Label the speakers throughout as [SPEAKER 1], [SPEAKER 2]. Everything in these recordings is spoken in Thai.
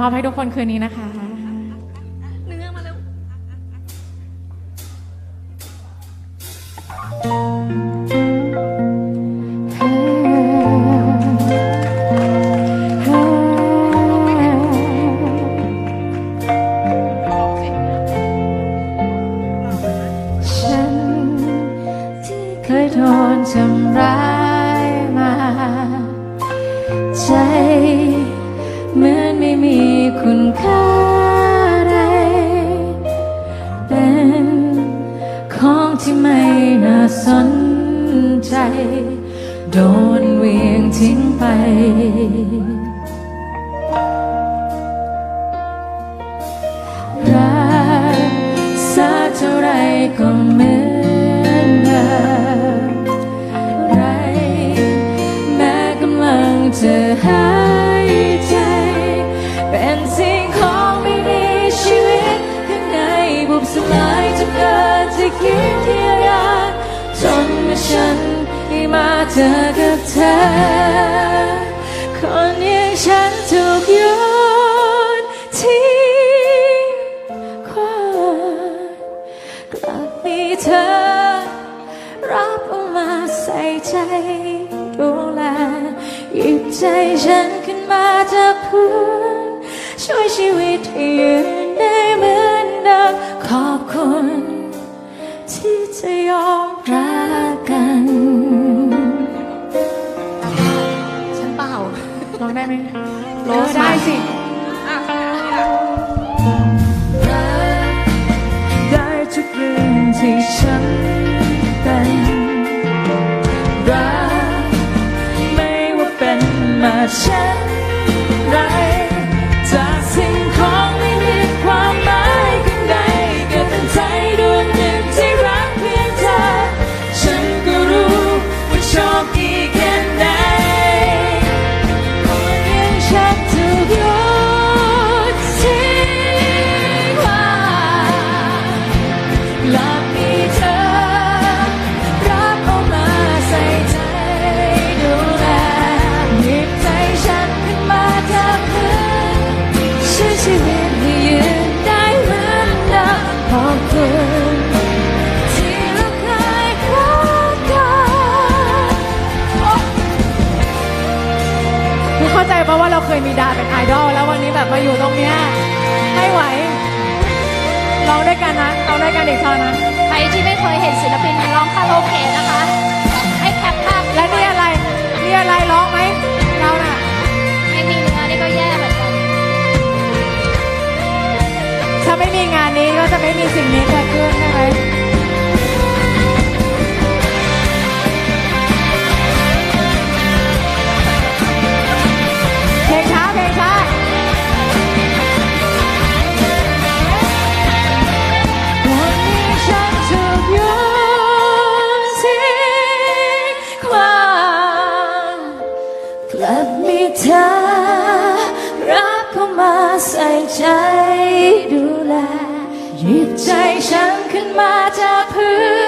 [SPEAKER 1] มอบให้ทุกคนคืนนี้นะคะ
[SPEAKER 2] เนื้อมาแล้ว
[SPEAKER 1] ฉันที่เคยโดนทำร้าย ของที่ไม่น่าสนใจ โดนเวียงทิ้งไป คิดที่รักจนเมื่อฉันได้มาเจอกับเธอ คนอย่างฉันถูกโยนทิ้งความกลับมีเธอ รับเอามาใส่ใจดูแลหยิบใจฉัน ได้ไหม
[SPEAKER 2] โรส
[SPEAKER 1] ได้สิ
[SPEAKER 2] อะนี่แหละ
[SPEAKER 1] รักได้ทุกเรื่องที่ฉันเป็นรักไม่ว่าเป็นมาเช่น คือเข้าใจปะว่าเราเคยมีดาเป็นไอดอลแล้ววันนี้แบบมาอยู่ตรงเนี้ยไม่ไหวร้องด้วยกันนะร้องด้วยกันอีกเท่านะ
[SPEAKER 2] ใครที่ไม่เคยเห็นศิลปินร้องคาราโอเกะนะคะ ให้แคปภาพ
[SPEAKER 1] และนี่อะไรนี่อะไรร้องไหมเราน่ะ
[SPEAKER 2] ไม่มีเนื้อนี่ก็แย่เหมือนกัน
[SPEAKER 1] ถ้าไม่มีงานนี้ก็จะไม่มีสิ่งนี้เกิดขึ้นใช่ไหม มีเธอ รับเข้ามาใส่ใจดูแลหยิบใจฉันขึ้นมาจากพื้น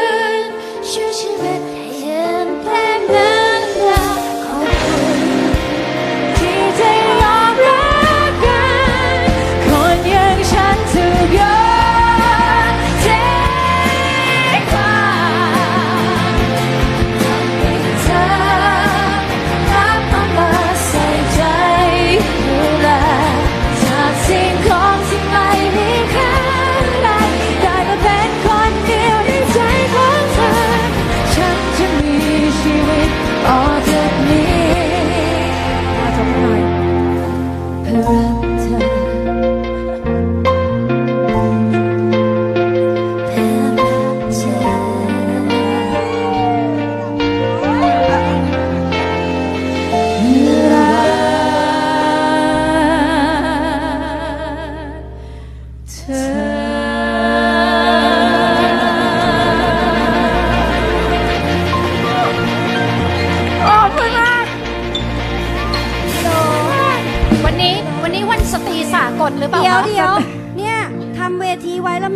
[SPEAKER 1] ตรีสากลหรือเปล่าเดี๋ยวเดี๋ยวเนี่ยทำเว
[SPEAKER 2] ทีไว้แล้
[SPEAKER 3] ว